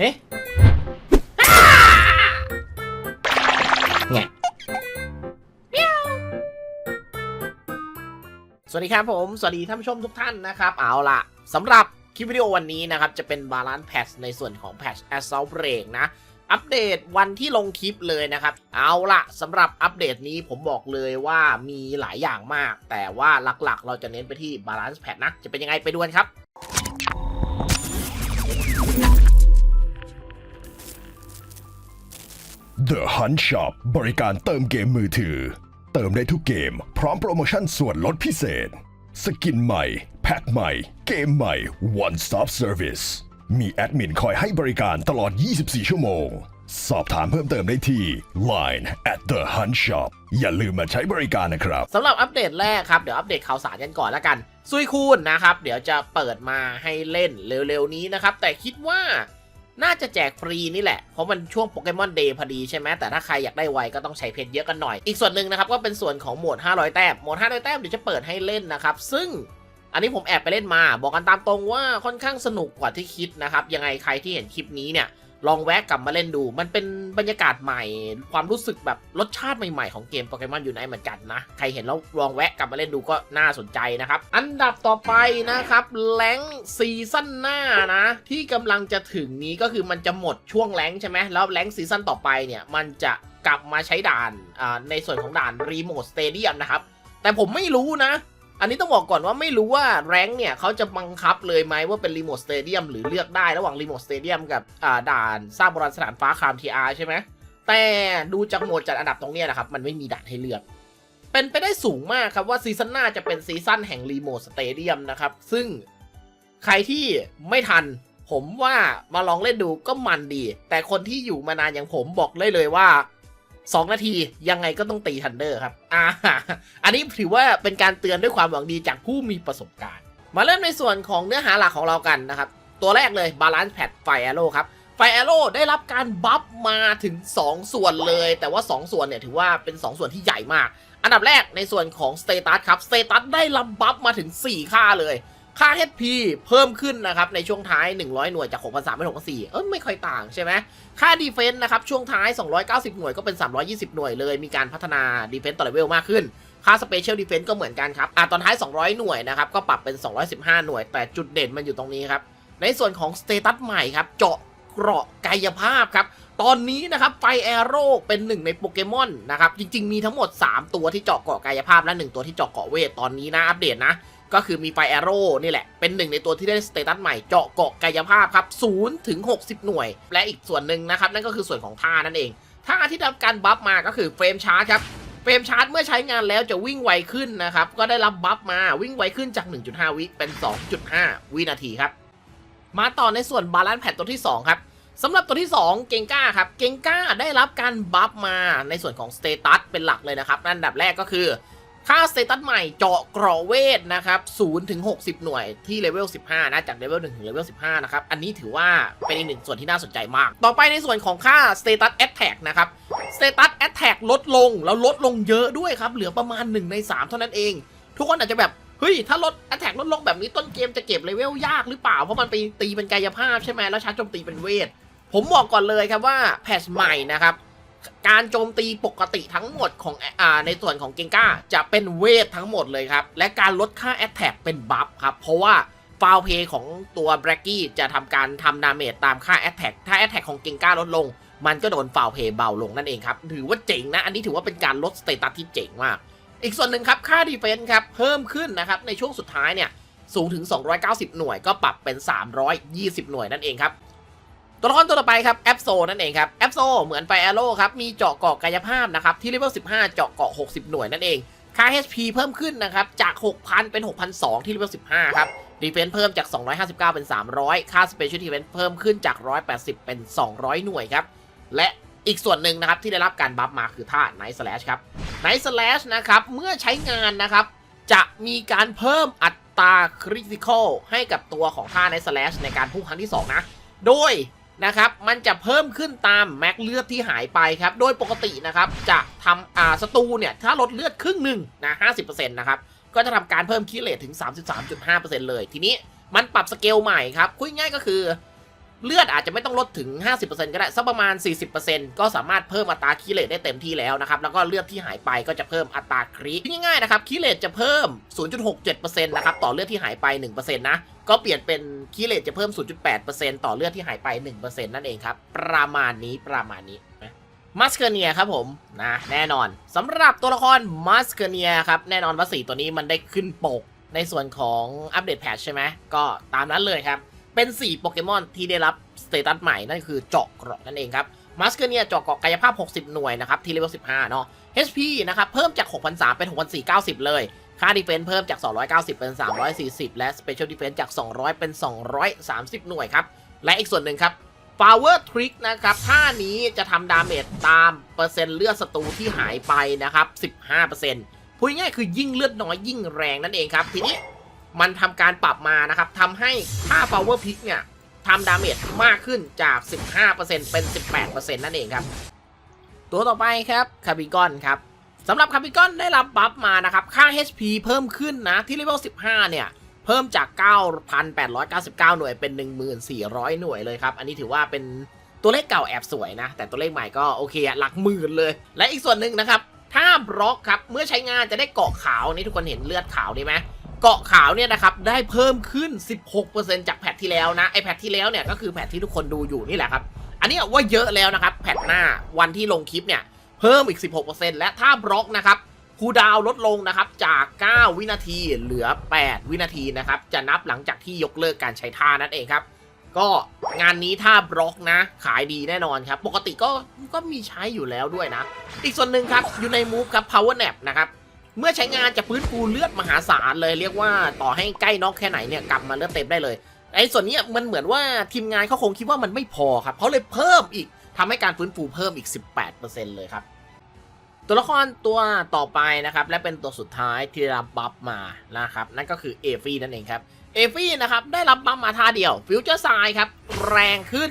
เฮ้ไงสวัสดีครับผม สวัสดีท่านผู้ชมทุกท่านนะครับ เอาล่ะสำหรับคลิปวิดีโอวันนี้นะครับ จะเป็นบาลานซ์แพทในส่วนของแพท Assault Break นะ อัปเดตวันที่ลงคลิปเลยนะครับ เอาละสำหรับอัปเดตนี้ผมบอกเลยว่ามีหลายอย่างมาก แต่ว่าหลักๆ เราจะเน้นไปที่ Balance Pad นะ จะเป็นยังไงไปดูกันครับ The Hunt Shop บริการเติมเกมมือถือ เติมได้ทุกเกม พร้อมโปรโมชั่นส่วนลดพิเศษ สกินใหม่ แพ็คใหม่ เกมใหม่ One Stop Service มีแอดมินคอยให้บริการตลอด 24 ชั่วโมง สอบถามเพิ่มเติมได้ที่ Line at the Hunt Shop อย่าลืมมาใช้บริการนะครับ สำหรับอัปเดตแรกครับ เดี๋ยวอัปเดตข่าวสารกันก่อนแล้วกันซุยคูณนะครับ เดี๋ยวจะเปิดมาให้เล่นเร็วๆนี้นะครับ แต่คิดว่า น่าจะแจกฟรีนี่แหละ เพราะมันช่วงโปเกมอนเดย์พอดีใช่ไหมแต่ถ้าใครอยากได้ไวก็ต้องใช้เพชรเยอะกันหน่อย อีกส่วนหนึ่งนะครับก็เป็นส่วนของโหมด 500 แต้ม โหมด 500 แต้มเดี๋ยวจะเปิดให้เล่นนะครับ ซึ่งอันนี้ผมแอบไปเล่นมา บอกกันตามตรงว่าค่อนข้างสนุกกว่าที่คิดนะครับ ยังไงใครที่เห็นคลิปนี้เนี่ย ลองแวะกลับมาเล่นดู มันเป็นบรรยากาศใหม่ ความรู้สึกแบบรสชาติใหม่ๆของเกมโปเกมอนอยู่ในเหมือนกันนะ ใครเห็นแล้วลองแวะกลับมาเล่นดูก็น่าสนใจนะครับ อันดับต่อไปนะครับแรงซีซั่นหน้านะ ที่กำลังจะถึงนี้ก็คือมันจะหมดช่วงแรงใช่ไหมแล้วแรงซีซั่นต่อไปเนี่ยมันจะกลับมาใช้ด่านอ่าในส่วนของด่านรีโมทสเตเดียมนะครับแต่ผมไม่รู้นะ อันนี้ต้องบอกก่อนว่าไม่รู้ว่าแรงเนี่ยเขาจะบังคับเลยไหมว่าเป็นรีโมทสเตเดียมหรือเลือกได้ระหว่างรีโมทสเตเดียมกับด่านสร้างโบราณสถานฟ้าคามทีอาร์ใช่ไหมแต่ดูจากโหมดจัดอันดับตรงเนี้ยนะครับ มันไม่มีด่านให้เลือก เป็นไปได้สูงมากครับว่าซีซั่นหน้าจะเป็นซีซั่นแห่งรีโมทสเตเดียมนะครับ ซึ่งใครที่ไม่ทัน ผมว่ามาลองเล่นดูก็มันดี แต่คนที่อยู่มานานอย่างผมบอกเลยเลยว่า 2 นาทียังไงก็ต้องตีทันเดอร์ครับอ่าอันนี้ถือว่าเป็นการเตือนด้วยความหวังดีจากผู้มีประสบการณ์ มาเริ่มในส่วนของเนื้อหาหลักของเรากันนะครับ ตัวแรกเลย Balance Pad ไฟแอโร่ครับไฟแอโร่ได้รับการบัฟมาถึง 2 ส่วนเลย แต่ว่า 2 ส่วนเนี่ยถือว่าเป็น 2 ส่วนที่ใหญ่มาก อันดับแรกในส่วนของสเตตัสครับสเตตัสได้รับบัฟมาถึง 4 ค่าเลย ค่า HP เพิ่มขึ้นนะครับในช่วงท้าย 100 หน่วยจาก6,300เป็น6,400เออไม่ค่อยต่างใช่ไหมค่าดีเฟนต์นะครับช่วงท้าย 290 หน่วยก็เป็น 320 หน่วยเลย มีการพัฒนาดีเฟนต์ต่อเลเวลมากขึ้น ค่าสเปเชียลดีเฟนต์ก็เหมือนกันครับอะตอนท้าย 200 หน่วยนะครับก็ปรับเป็น 215 หน่วย แต่จุดเด่นมันอยู่ตรงนี้ครับในส่วนของสเตตัสใหม่ครับเจาะเกราะกายภาพครับตอนนี้นะครับไฟแอโร่เป็นหนึ่งในโปเกมอนนะครับจริงๆมีทั้งหมด 3 ตัวที่เจาะเกราะกายภาพและ 1 ตัวที่เจาะเกราะเวทตอนนี้นะอัปเดตนะ ก็คือมีไฟแอโร่นี่แหละ เป็นหนึ่งในตัวที่ได้สเตตัสใหม่เจาะเกาะกายภาพครับ0ถึง60 หน่วย และอีกส่วนหนึ่งนะครับ นั่นก็คือส่วนของท่านั่นเองท่าที่ได้รับการบัฟมาก็คือเฟรมชาร์จครับเฟรมชาร์จเมื่อใช้งานแล้วจะวิ่งไวขึ้นนะครับ ก็ได้รับบัฟมาวิ่งไวขึ้นจาก 1.5 วิเป็น 2.5 วินาทีครับ มาต่อในส่วนบาลานซ์แพดตัวที่ 2 ครับสำหรับตัวที่ 2 เกงก้าครับ เกงก้าได้รับการบัฟมาในส่วนของสเตตัสเป็นหลักเลยนะครับอันดับแรกก็คือ ค่าสเตตัสใหม่เจาะเกราะเวทนะครับ0ถึง60 หน่วยที่เลเวล 15 นะ จากเลเวล 1 ถึงเลเวล 15 นะครับ อันนี้ถือว่าเป็นอีกหนึ่งส่วนที่น่าสนใจมาก ต่อไปในส่วนของค่าสเตตัสแอตแทกนะครับสเตตัสแอตแทกลดลง แล้วลดลงเยอะด้วยครับ เหลือประมาณ 1 ใน 3 เท่านั้นเอง ทุกคนอาจจะแบบเฮ้ย ถ้าลดแอตแทกลดลงแบบนี้ต้นเกมจะเก็บเลเวลยากหรือเปล่า เพราะมันไปตีเป็นกายภาพใช่ไหมแล้วชาร์จโจมตีเป็นเวท ผมบอกก่อนเลยครับว่าแพทชใหม่นะครับ การโจมตีปกติทั้งหมดของอ่าในส่วนของเกงก้าจะเป็นเวททั้งหมดเลยครับ และการลดค่าแอตแทกเป็นบัฟครับ เพราะว่าฟาวเพย์ของตัวแบล็กกี้จะทำการทำดาเมจตามค่าแอตแทกถ้าแอตแทกของเกงก้าลดลง มันก็โดนฟาวเพย์เบาลงนั่นเองครับ ถือว่าเจ๋งนะ อันนี้ถือว่าเป็นการลดสเตตัสที่เจ๋งมาก อีกส่วนหนึ่งครับค่าดีเฟนส์ครับ เพิ่มขึ้นนะครับในช่วงสุดท้ายเนี่ยสูงถึง 290 หน่วยก็ปรับเป็น 320 หน่วยนั่นเองครับ ตัวละครตัวต่อไปครับแอปโซนั่นเองครับแอปโซเหมือนไฟแอโร่ครับมีเจาะเกาะกายภาพนะครับที่เลเวล15 เจาะเกาะ 60 หน่วยนั่นเองค่า HP เพิ่มขึ้นนะครับจาก 6,000 เป็น6,200ที่เลเวล15 ครับดีเฟนส์เพิ่มจาก 259 เป็น 300 ค่า Special Defense เพิ่มขึ้นจาก 180 เป็น 200 หน่วยครับและอีกส่วนหนึ่งนะครับที่ได้รับการบัฟมาคือท่า Night Slash ครับ Night Slash นะครับเมื่อใช้งานนะครับจะมีการเพิ่มอัตราคริติคอลให้กับตัวของท่า Night Slash ในการพุ่งครั้งที่ 2 นะ โดย นะครับ มันจะเพิ่มขึ้นตามแม็กเลือดที่หายไปครับ โดยปกตินะครับ จะทำอ่าศัตรูเนี่ย ถ้าลดเลือดครึ่งหนึ่งนะ50%นะครับ ก็จะทำการเพิ่มคิเลตถึง33.5%เลย ทีนี้มันปรับสเกลใหม่ครับคุยง่ายก็คือ เลือดอาจจะไม่ต้องลดถึง 50%ก็ได้สักประมาณ 40%ก็สามารถเพิ่มอัตราคิเลตได้เต็มที่แล้วนะครับ แล้วก็เลือดที่หายไปก็จะเพิ่มอัตราคริง่ายๆนะครับคิเลตจะเพิ่ม 0.67%นะครับต่อเลือดที่หายไป 1%นะก็เปลี่ยนเป็นคิเลตจะเพิ่ม 0.8%ต่อเลือดที่หายไป 1%นั่นเองครับประมาณนี้ประมาณนี้มัสเคเนียครับผมนะแน่นอนสำหรับตัวละครมัสเคเนียครับแน่นอนว่าสีตัวนี้มันได้ขึ้นปกในส่วนของอัปเดตแพทใช่ไหมก็ตามนั้นเลยครับ เป็น 4 โปเกมอนที่ได้รับสเตตัสใหม่นั่นคือเจาะเกราะนั่นเองครับมัสเกเนียเจาะเกราะกายภาพ 60 หน่วยนะครับที่เลเวล15 เนาะ HP นะครับเพิ่มจาก 6,300 เป็น 6,490 เลย ค่าดีเฟน s ์เพิ่มจาก 290 เป็น 340 และ Special Defense จาก 200 เป็น 230 หน่วยครับ และอีกส่วนหนึ่งครับ Power Trick นะครับท่านี้จะทำดาเมจตามเปอร์เซ็นต์เลือดศัตรูที่หายไปนะครับ 15%พูดง่ายคือยิ่งเลือดน้อยยิ่งแรงนั่นเองครับทีนี้ มันทำการปรับมานะครับทำให้ค่า power pick เนี่ยทำดาเมจมากขึ้นจาก 15%เป็น 18%นั่นเองครับ ตัวต่อไปครับคาบิกอนครับสำหรับคาบิกอนได้รับบัฟมานะครับ ค่า HP เพิ่มขึ้นนะ ที่เลเวล 15 เนี่ย เพิ่มจาก 9,899 หน่วยเป็น 1,400 หน่วยเลยครับ อันนี้ถือว่าเป็นตัวเลขเก่าแอบสวยนะ แต่ตัวเลขใหม่ก็โอเคหลักหมื่นเลย และอีกส่วนหนึ่งนะครับ ถ้าบล็อกครับ เมื่อใช้งานจะได้เกาะขาวนี่ทุกคนเห็นเลือดขาวนี่ไหม เกาะขาวเนี่ยนะครับได้เพิ่มขึ้น 16%จากแพทที่แล้วนะไอแพทที่แล้วเนี่ยก็คือแพทที่ทุกคนดูอยู่นี่แหละครับ อันนี้ว่าเยอะแล้วนะครับแพทหน้าวันที่ลงคลิปเนี่ยเพิ่มอีก 16%และถ้าบล็อกนะครับคูดาวลดลงนะครับจาก 9 วินาทีเหลือ 8 วินาทีนะครับจะนับหลังจากที่ยกเลิกการใช้ท่านั่นเองครับ ก็งานนี้ถ้าบล็อกนะ ขายดีแน่นอนครับ ปกติก็ก็มีใช้อยู่แล้วด้วยนะ อีกส่วนหนึ่งครับอยู่ในมูฟครับ power nap นะครับ เมื่อใช้งานจะฟื้นฟูเลือดมหาศาลเลยเรียกว่าต่อให้ใกล้น็อกแค่ไหนเนี่ยกลับมาเลือดเต็มได้เลยไอ้ส่วนนี้มันเหมือนว่าทีมงานเขาคงคิดว่ามันไม่พอครับเขาเลยเพิ่มอีกทำให้การฟื้นฟูเพิ่มอีก 18%เลยครับ ตัวละครตัวต่อไปนะครับ และเป็นตัวสุดท้ายที่ได้รับบัฟมานะครับ นั่นก็คือเอฟี่นั่นเองครับเอฟี่นะครับได้รับบัฟมาท่าเดียวฟิวเจอร์ไซครับ แรงขึ้น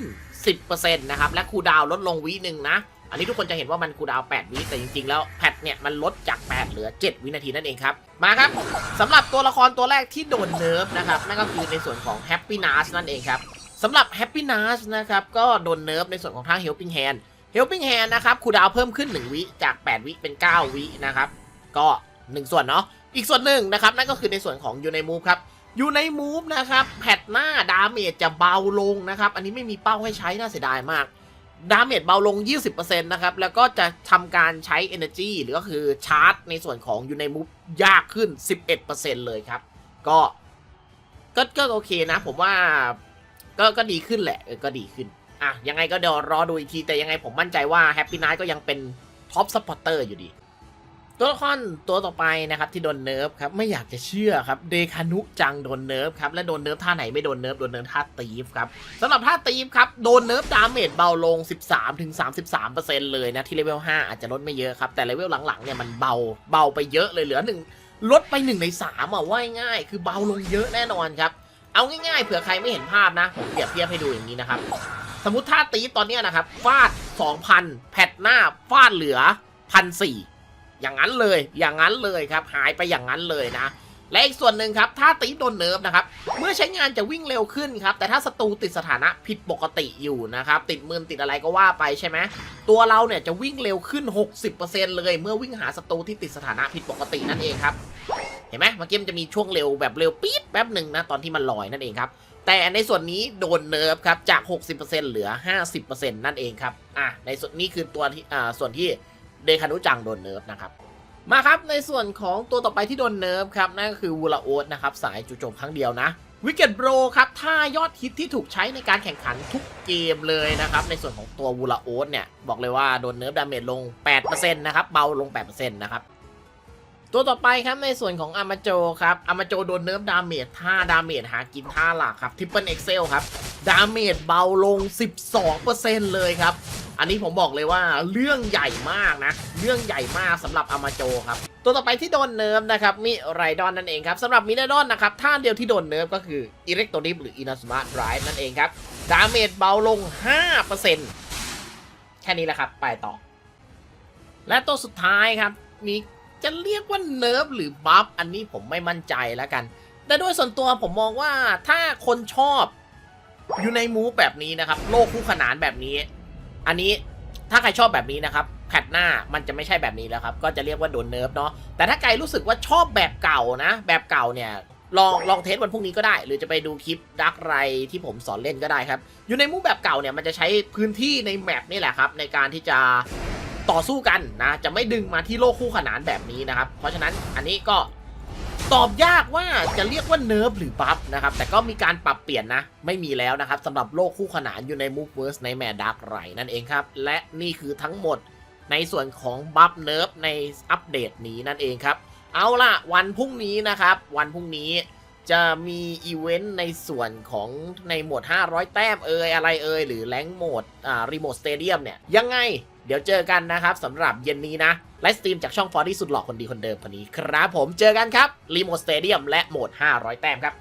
10%นะครับ และคูดาวลดลงวิหนึ่งนะ อันนี้ทุกคนจะเห็นว่ามันคูดาว8วิแต่จริงๆ แล้วแพทเนี่ยมันลดจาก 8 เหลือ 7 วินาทีนั่นเองครับ มาครับสำหรับตัวละครตัวแรกที่โดนเนิร์ฟนะครับนั่นก็คือในส่วนของ Happy n a s นั่นเองครับสำหรับ Happy n a s นะครับก็โดนเนิร์ฟในส่วนของทาง Helping Hand Helping Hand นะครับคูดาวเพิ่มขึ้น 1 วิจาก 8 วิเป็น 9 วินะครับก็ 1 ส่วนเนาะอีกส่วนหนึ่งนะครับนั่นก็คือในส่วนของอยู่ในมูฟครับอยู่ในมูฟนะครับแพทหน้าดาเมจจะเบาลงนะครับอันนี้ไม่มีเป้าให้ใช้น่าเสียดายมาก ดาเมจเบาลง 20%นะครับ แล้วก็จะทำการใช้ Energy หรือก็คือชาร์จในส่วนของอยู่ในมูฟยากขึ้น 11%เลยครับ ก็ก็ก็โอเคนะ ผมว่าก็ก็ดีขึ้นแหละก็ดีขึ้น อะ ยังไงก็เดี๋ยวรอดูอีกที แต่ยังไงผมมั่นใจว่า Happy Night ก็ยังเป็นท็อปซัพพอร์เตอร์อยู่ดี ตัวละครตัวต่อไปนะครับที่โดนเนิร์ฟครับไม่อยากจะเชื่อครับเดคานุจังโดนเนิร์ฟครับและโดนเนิร์ฟท่าไหนไม่โดนเนิร์ฟโดนเนิร์ฟท่าตีฟครับสำหรับท่าตีฟครับโดนเนิร์ฟดาเมจเบาลง 13-33%เลยนะที่เลเวล5อาจจะลดไม่เยอะครับแต่เลเวลหลังๆเนี่ยมันเบาเบาไปเยอะเลยเหลือหนึ่งลดไป1ใน3อะว่าง่ายคือเบาลงเยอะแน่นอนครับเอาง่ายๆเผื่อใครไม่เห็นภาพนะผมเปรียบเทียบให้ดูอย่างนี้นะครับสมมติท่าตีฟตอนนี้นะครับฟาด 2,000แพทหน้าฟาดเหลือ1,400 อย่างนั้นเลย อย่างนั้นเลยครับ หายไปอย่างนั้นเลยนะ และอีกส่วนหนึ่งครับ ถ้าตีโดนเนิร์ฟนะครับ เมื่อใช้งานจะวิ่งเร็วขึ้นครับ แต่ถ้าศัตรูติดสถานะผิดปกติอยู่นะครับ ติดมือติดอะไรก็ว่าไปใช่ไหม ตัวเราเนี่ยจะวิ่งเร็วขึ้น 60%เลย เมื่อวิ่งหาศัตรูที่ติดสถานะผิดปกตินั่นเองครับ เห็นไหมเมื่อกี้มันจะมีช่วงเร็วแบบเร็วปี๊ดแป๊บหนึ่งนะตอนที่มันลอยนั่นเองครับ แต่ในส่วนนี้โดนเนิร์ฟครับจาก 60%เหลือ 50%นั่นเองครับ อะ ในส่วนนี้คือตัวที่ อ่า ส่วนที่ เดคานุจังโดนเนิร์ฟนะครับมาครับในส่วนของตัวต่อไปที่โดนเนิร์ฟครับนั่นก็คือวูลาโอสนะครับสายจู่โจมครั้งเดียวนะวิกเก็ตโบรครับท่ายอดฮิตที่ถูกใช้ในการแข่งขันทุกเกมเลยนะครับ ในส่วนของตัววูลาโอสเนี่ย บอกเลยว่าโดนเนิร์ฟดาเมจลง 8%นะครับ เบาลง 8%นะครับ ตัวต่อไปครับในส่วนของอามาโจครับอามาโจโดนเนิร์ฟดาเมจท่าดาเมจหากินท่าหลักครับทิปเปิลเอ็กเซลครับ ดาเมจเบาลง 12%เลยครับ อันนี้ผมบอกเลยว่าเรื่องใหญ่มากนะ เรื่องใหญ่มากสำหรับอามาโจครับ ตัวต่อไปที่โดนเนิร์ฟนะครับมิไรดอนนั่นเองครับสำหรับมิไรดอนนะครับท่าเดียวที่โดนเนิร์ฟก็คืออิเล็กโทรนิปหรืออินาสมาร์ทไรนั่นเองครับดาเมจเบาลง 5%แค่นี้แหละครับไปต่อ และตัวสุดท้ายครับมี จะเรียกว่าเนิร์ฟหรือบัฟอันนี้ผมไม่มั่นใจแล้วกัน แต่โดยส่วนตัวผมมองว่าถ้าคนชอบอยู่ในมูฟแบบนี้นะครับ โลกคู่ขนานแบบนี้ อันนี้ถ้าใครชอบแบบนี้นะครับแพทหน้ามันจะไม่ใช่แบบนี้แล้วครับ ก็จะเรียกว่าโดนเนิร์ฟเนาะแต่ถ้าใครรู้สึกว่าชอบแบบเก่านะ แบบเก่าเนี่ยลองลองเทสวันพรุ่งนี้ก็ได้ หรือจะไปดูคลิปดักไรที่ผมสอนเล่นก็ได้ครับ อยู่ในมูฟแบบเก่าเนี่ยมันจะใช้พื้นที่ในแมปนี่แหละครับ ในการที่จะ ต่อสู้กันนะจะไม่ดึงมาที่โลกคู่ขนานแบบนี้นะครับ เพราะฉะนั้นอันนี้ก็ตอบยากว่าจะเรียกว่าเนิร์ฟหรือบัฟนะครับ แต่ก็มีการปรับเปลี่ยนนะ ไม่มีแล้วนะครับสำหรับโลกคู่ขนานอยู่ใน Move v e r s e ในแมดดักไรนั่นเองครับ และนี่คือทั้งหมดในส่วนของบัฟเนิร์ฟในอัปเดตนี้นั่นเองครับ เอาล่ะ วันพรุ่งนี้นะครับ วันพรุ่งนี้จะมีอีเวนต์ในส่วนของในโหมด 500 แต้มเอยอะไรเอยหรือแรงโหมดอ่ารีโมทสเตเดียมเนี่ยยังไง เดี๋ยวเจอกันนะครับสำหรับเย็นนี้นะไลฟ์สตรีมจากช่องฟอร์ที่สุดหล่อคนดีคนเดิมคนนี้ครับผมเจอกันครับรีโมทสเตเดียมและโหมด 500 แต้มครับ